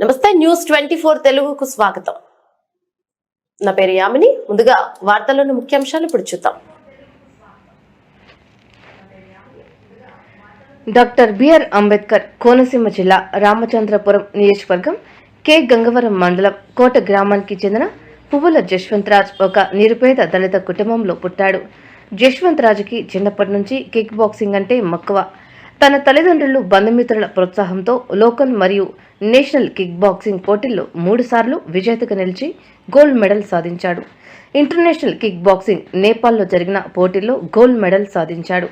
నమస్తే news twenty four తెలుగుకు స్వాగతం. నా పేరు యామిని. ముందుగా వార్తల్లోని ముఖ్యాంశాలు ఇప్పుడు చూద్దాం. డాక్టర్ బిఆర్ అంబేద్కర్ కోనసీమ జిల్లా రామచంద్రపురం నియోజకవర్గం కె. గంగవరం మండలం కోట గ్రామానికి చెందిన పువ్వుల జశ్వంత్ రాజ్ ఒక నిరుపేద దళిత కుటుంబంలో పుట్టాడు. జశ్వంత్ రాజుకి చిన్నప్పటి నుంచి కిక్ బాక్సింగ్ అంటే మక్కువ. తన తల్లిదండ్రులు బంధుమిత్రుల ప్రోత్సాహంతో లోకల్ మరియు నేషనల్ కిక్ బాక్సింగ్ పోటీల్లో మూడుసార్లు విజేతగా నిలిచి గోల్డ్ మెడల్ సాధించాడు. ఇంటర్నేషనల్ కిక్ బాక్సింగ్ నేపాల్లో జరిగిన పోటీల్లో గోల్డ్ మెడల్ సాధించాడు.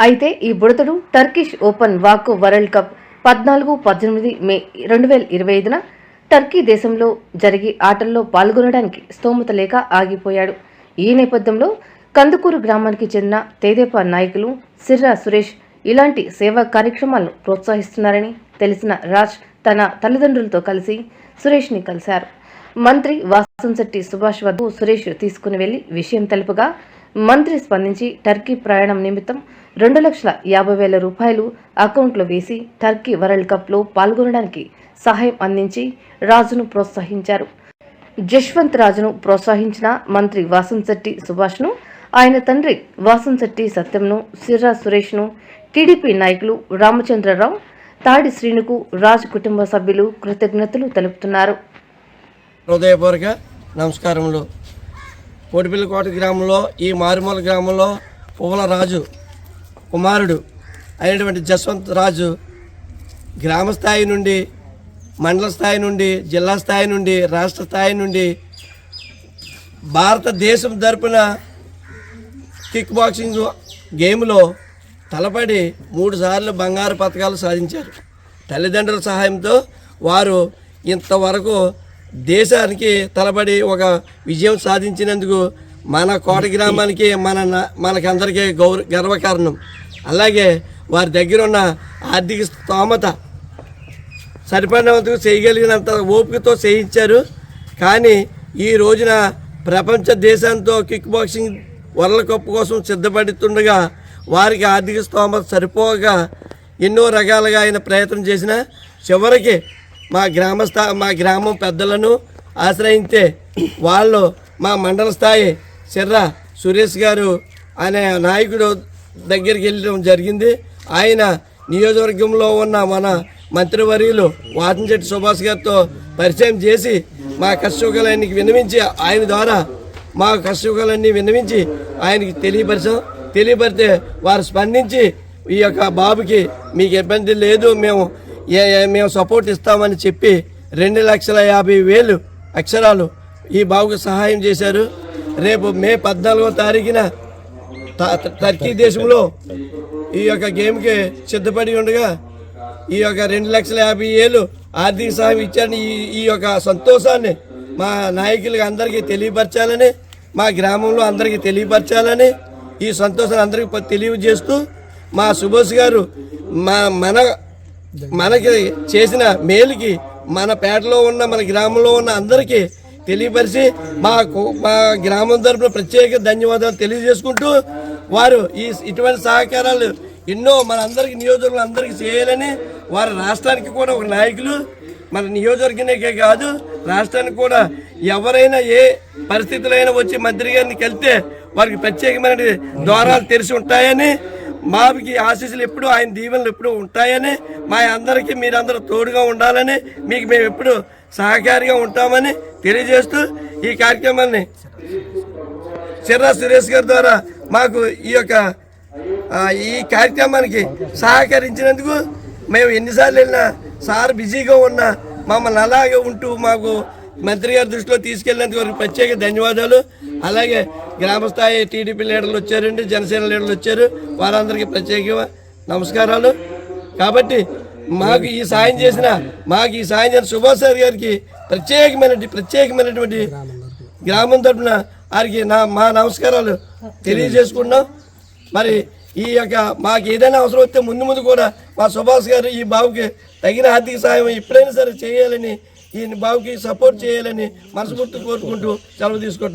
అయితే ఈ బుడతడు టర్కిష్ ఓపెన్ వాక్ వరల్డ్ కప్ పద్నాలుగు పద్దెనిమిది మే రెండు వేల ఇరవై ఐదున టర్కీ దేశంలో జరిగి ఆటల్లో పాల్గొనడానికి స్తోమత లేక ఆగిపోయాడు. ఈ నేపథ్యంలో కందుకూరు గ్రామానికి చెందిన తేదేపా నాయకులు సిర్రా సురేష్ ఇలాంటి సేవా కార్యక్రమాలను ప్రోత్సహిస్తున్నారని తెలిసిన రాజ్ తన తల్లిదండ్రులతో కలిసి సురేష్ని కలిశారు. మంత్రి వాసంశెట్టి సుభాష్ వద్ద సురేష్ తీసుకుని వెళ్ళి విషయం తెలుపగా మంత్రి స్పందించి టర్కీ ప్రయాణం నిమిత్తం రెండు లక్షల యాభై వేల రూపాయలు అకౌంట్లో వేసి టర్కీ వరల్డ్ కప్లో పాల్గొనడానికి సహాయం అందించి రాజును ప్రోత్సహించారు. జశ్వంత్ రాజును ప్రోత్సహించిన మంత్రి వాసంశెట్టి సుభాష్ను ఆయన తండ్రి వాసంశెట్టి సత్యంను సిర్రా సురేష్ను టీడీపీ నాయకులు రామచంద్రరావు తాడి శ్రీనుకు రాజ్ కుటుంబ సభ్యులు కృతజ్ఞతలు తెలుపుతున్నారు. హృదయపూర్వక నమస్కారములు. కోటిపల్లికోట గ్రామంలో ఈ మారుమూల గ్రామంలో పువ్వుల రాజు కుమారుడు అయినటువంటి జస్వంత్ రాజు గ్రామ స్థాయి నుండి మండల స్థాయి నుండి జిల్లా స్థాయి నుండి రాష్ట్ర స్థాయి నుండి భారతదేశం తరపున కిక్ బాక్సింగ్ గేమ్లో తలపడి మూడు సార్లు బంగారు పథకాలు సాధించారు. తల్లిదండ్రుల సహాయంతో వారు ఇంతవరకు దేశానికి తలబడి ఒక విజయం సాధించినందుకు మన కోట గ్రామానికి మన న- మనకందరికీ గౌర గర్వకారణం. అలాగే వారి దగ్గర ఉన్న ఆర్థిక స్తోమత సరిపడినంతకు చేయగలిగినంత ఓపికతో చేయించారు. కానీ ఈ రోజున ప్రపంచ దేశాంతో కిక్ బాక్సింగ్ వరల్డ్ కప్ కోసం సిద్ధపడుతుండగా వారికి ఆర్థిక స్తోమత సరిపోగా ఎన్నో రకాలుగా ఆయన ప్రయత్నం చేసిన చివరికి మా గ్రామస్థా మా గ్రామం పెద్దలను ఆశ్రయించే వాళ్ళు మా మండల స్థాయి చిర్ర సురేష్ గారు అనే నాయకుడు దగ్గరికి వెళ్ళడం జరిగింది. ఆయన నియోజకవర్గంలో ఉన్న మన మంత్రివర్యులు వాటంశెట్టి సుభాష్ గారితో పరిచయం చేసి మా కష్టసుఖాలన్నీ విన్నవించి ఆయన ద్వారా మా కష్టసుఖాలన్నీ విన్నవించి ఆయనకి తెలియపరిచాం. తెలియపరితే వారు స్పందించి ఈ యొక్క బాబుకి మీకు ఇబ్బంది లేదు మేము ఏ- మేము సపోర్ట్ ఇస్తామని చెప్పి రెండు లక్షల యాభై వేలు అక్షరాలు ఈ బాబుకు సహాయం చేశారు. రేపు మే పద్నాలుగో తారీఖున టర్కీ దేశంలో ఈ యొక్క గేమ్కి సిద్ధపడి ఉండగా ఈ యొక్క రెండు లక్షల యాభై ఏళ్ళు ఆర్థిక సహాయం ఇచ్చారని ఈ ఈ యొక్క సంతోషాన్ని మా నాయకులకి అందరికీ తెలియపరచాలని మా గ్రామంలో అందరికీ తెలియపరచాలని ఈ సంతోషాన్ని అందరికీ తెలియజేస్తూ మా సుభాష్ గారు మా మన మనకి చేసిన మేలుకి మన పేటలో ఉన్న మన గ్రామంలో ఉన్న అందరికీ తెలియపరిచి మాకు మా గ్రామం తరపున ప్రత్యేక ధన్యవాదాలు తెలియజేసుకుంటూ వారు ఈ ఇటువంటి సహకారాలు ఎన్నో మన అందరికీ నియోజకవర్గం అందరికీ చేయాలని వారి రాష్ట్రానికి కూడా ఒక నాయకులు మన నియోజకవర్గానికే కాదు రాష్ట్రానికి కూడా ఎవరైనా ఏ పరిస్థితులైనా వచ్చి మంత్రి గారిని కలిస్తే వారికి ప్రత్యేకమైన ద్వారాలు తెరిచి ఉంటాయని మాకి ఆశీస్సులు ఎప్పుడు ఆయన దీవెనలు ఎప్పుడు ఉంటాయని మా అందరికీ మీరందరూ తోడుగా ఉండాలని మీకు మేము ఎప్పుడు సహకారిగా ఉంటామని తెలియజేస్తూ ఈ కార్యక్రమాన్ని చిర్రా సురేష్ గారి ద్వారా మాకు ఈ యొక్క ఈ కార్యక్రమానికి సహకరించినందుకు మేము ఎన్నిసార్లు వెళ్ళినా సార్ బిజీగా ఉన్న మమ్మల్ని అలాగే ఉంటూ మాకు మంత్రి గారి దృష్టిలో తీసుకెళ్ళినందుకు వారికి ప్రత్యేక ధన్యవాదాలు. అలాగే గ్రామస్థాయి టీడీపీ లీడర్లు వచ్చారండి జనసేన లీడర్లు వచ్చారు. వారందరికీ ప్రత్యేక నమస్కారాలు. కాబట్టి మాకు ఈ సాయం చేసిన మాకు ఈ సాయం చేసిన సుభాష్ సార్ గారికి ప్రత్యేకమైన ప్రత్యేకమైనటువంటి గ్రామం తరఫున వారికి నా మా నమస్కారాలు తెలియజేసుకున్నాం మరి ఈ యొక్క మాకు ఏదైనా అవసరం వస్తే ముందు ముందు కూడా మా సుభాష్ గారు ఈ బాబుకి తగిన ఆర్థిక సహాయం ఎప్పుడైనా సరే చేయాలని ఈ బాబుకి సపోర్ట్ చేయాలని మనస్ఫూర్తి కోరుకుంటూ సెలవు తీసుకుంటున్నాం.